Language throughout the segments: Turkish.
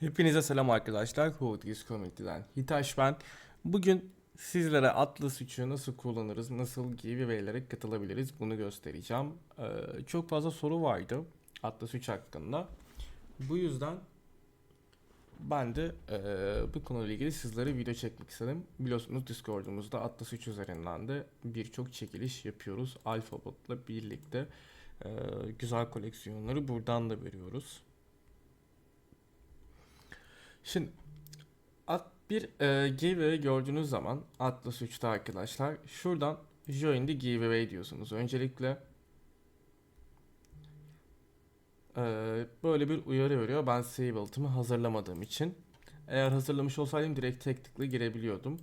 Hepinize selam arkadaşlar. Hoodies Community'den Hitaş ben. Bugün sizlere Atlas 3'ü nasıl kullanırız, nasıl giveaway'lere katılabiliriz bunu göstereceğim. Ee, çok fazla soru vardı Atlas 3 hakkında. Bu yüzden ben de eee, bu konuyla ilgili sizlere video çekmek istedim. Biliyorsunuz Discord'umuzda Atlas 3 üzerinden de birçok çekiliş yapıyoruz. Alphabot'la birlikte Eee, güzel koleksiyonları buradan da veriyoruz. Şimdi at bir e, giveaway gördüğünüz zaman Atlas 3'te arkadaşlar şuradan join the giveaway diyorsunuz. Öncelikle e, böyle bir uyarı veriyor. Ben save ult'ımı hazırlamadığım için. Eğer hazırlamış olsaydım direkt tek tıkla girebiliyordum.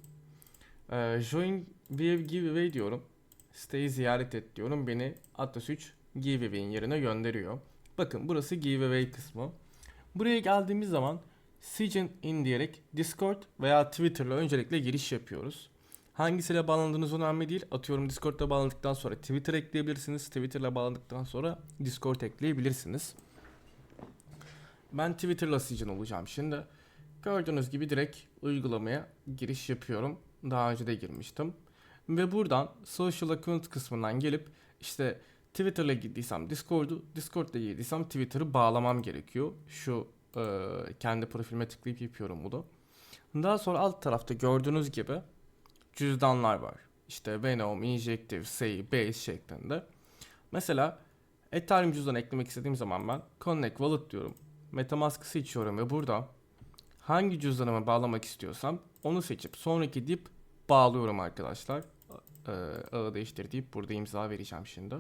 E, join via giveaway diyorum. Siteyi ziyaret et diyorum. Beni Atlas 3 giveaway'in yerine gönderiyor. Bakın burası giveaway kısmı. Buraya geldiğimiz zaman Sign in diyerek Discord veya Twitter'la öncelikle giriş yapıyoruz. Hangisiyle bağlandığınız önemli değil. Atıyorum Discord'la bağlandıktan sonra Twitter ekleyebilirsiniz. Twitter'la bağlandıktan sonra Discord ekleyebilirsiniz. Ben Twitter'la Sign olacağım şimdi. Gördüğünüz gibi direkt uygulamaya giriş yapıyorum. Daha önce de girmiştim. Ve buradan Social Account kısmından gelip işte Twitter'la girdiysem Discord'u, Discord'la girdiysem Twitter'ı bağlamam gerekiyor. Şu e, kendi profilime tıklayıp yapıyorum bunu. Daha sonra alt tarafta gördüğünüz gibi cüzdanlar var. İşte Venom, Injective, Say, Base şeklinde. Mesela Ethereum cüzdanı eklemek istediğim zaman ben Connect Wallet diyorum. Metamask'ı seçiyorum ve burada hangi cüzdanıma bağlamak istiyorsam onu seçip sonraki deyip bağlıyorum arkadaşlar. Ee, ağı değiştir deyip burada imza vereceğim şimdi.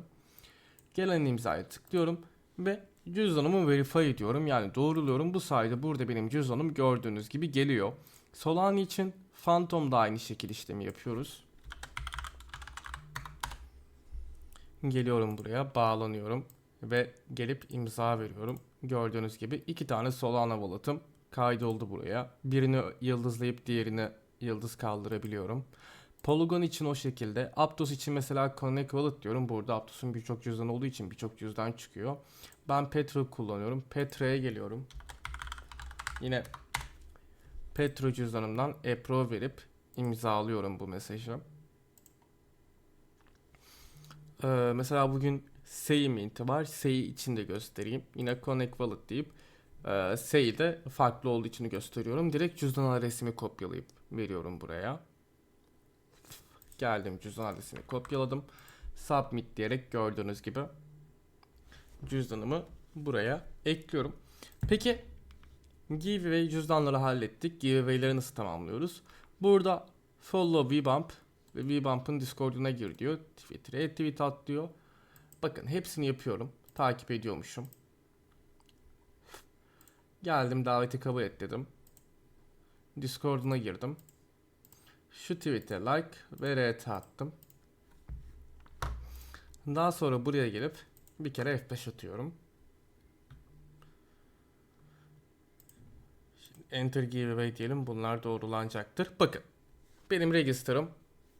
Gelen imzaya tıklıyorum ve cüzdanımı verify ediyorum. Yani doğruluyorum. Bu sayede burada benim cüzdanım gördüğünüz gibi geliyor. Solana için Phantom da aynı şekil işlemi yapıyoruz. Geliyorum buraya, bağlanıyorum ve gelip imza veriyorum. Gördüğünüz gibi iki tane Solana wallet'ım kaydoldu buraya. Birini yıldızlayıp diğerini yıldız kaldırabiliyorum. Polygon için o şekilde. Aptos için mesela Connect Wallet diyorum. Burada Aptos'un birçok cüzdan olduğu için birçok cüzdan çıkıyor. Ben Petra kullanıyorum. Petra'ya geliyorum. Yine Petro cüzdanımdan Appro verip imzalıyorum bu mesajı. Ee, mesela bugün Sei minti var. Sei için de göstereyim. Yine Connect Wallet deyip e, Sei de farklı olduğu için gösteriyorum. Direkt cüzdan adresimi kopyalayıp veriyorum buraya. Geldim cüzdan adresini kopyaladım. Submit diyerek gördüğünüz gibi cüzdanımı buraya ekliyorum. Peki giveaway cüzdanları hallettik. Giveaway'leri nasıl tamamlıyoruz? Burada follow VBump ve VBump'ın Discord'una gir diyor. Twitter'e tweet at diyor. Bakın hepsini yapıyorum. Takip ediyormuşum. Geldim daveti kabul et dedim. Discord'una girdim. Şu tweet'e like ve RT attım. Daha sonra buraya gelip bir kere F5 atıyorum. Şimdi Enter giveaway diyelim. Bunlar doğrulanacaktır. Bakın. Benim register'ım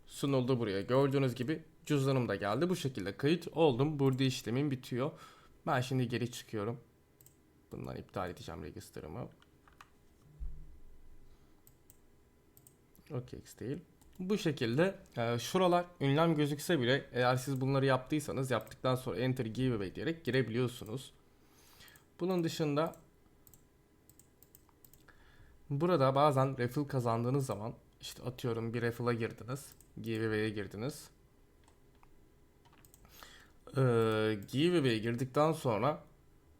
sunuldu buraya. Gördüğünüz gibi cüzdanım da geldi. Bu şekilde kayıt oldum. Burada işlemim bitiyor. Ben şimdi geri çıkıyorum. Bundan iptal edeceğim register'ımı. OKX değil. Bu şekilde e, şuralar ünlem gözükse bile eğer siz bunları yaptıysanız yaptıktan sonra enter giveaway diyerek girebiliyorsunuz. Bunun dışında burada bazen refill kazandığınız zaman işte atıyorum bir refill'a girdiniz. Giveaway'e girdiniz. Ee, giveaway'e girdikten sonra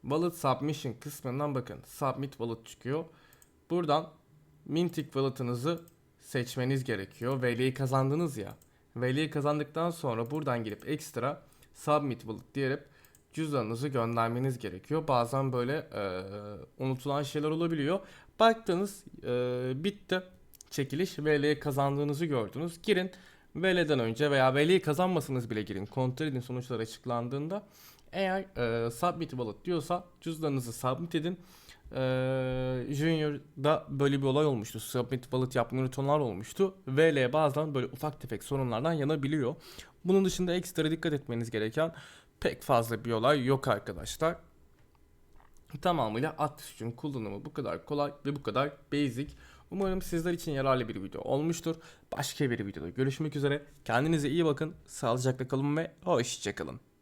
wallet submission kısmından bakın submit wallet çıkıyor. Buradan Mintic wallet'ınızı seçmeniz gerekiyor. VL'yi kazandınız ya. VL'yi kazandıktan sonra buradan girip ekstra submit wallet diyerek cüzdanınızı göndermeniz gerekiyor. Bazen böyle e, unutulan şeyler olabiliyor. Baktınız e, bitti çekiliş. VL'yi kazandığınızı gördünüz. Girin VL'den önce veya VL'yi kazanmasanız bile girin. Kontrol edin sonuçlar açıklandığında. Eğer e, submit wallet diyorsa cüzdanınızı submit edin. Ee, Junior'da böyle bir olay olmuştu. Submit wallet yapmayı unutanlar olmuştu. VL bazen böyle ufak tefek sorunlardan yanabiliyor. Bunun dışında ekstra dikkat etmeniz gereken pek fazla bir olay yok arkadaşlar. Tamamıyla at tuşunun kullanımı bu kadar kolay ve bu kadar basic. Umarım sizler için yararlı bir video olmuştur. Başka bir videoda görüşmek üzere. Kendinize iyi bakın. Sağlıcakla kalın ve hoşçakalın.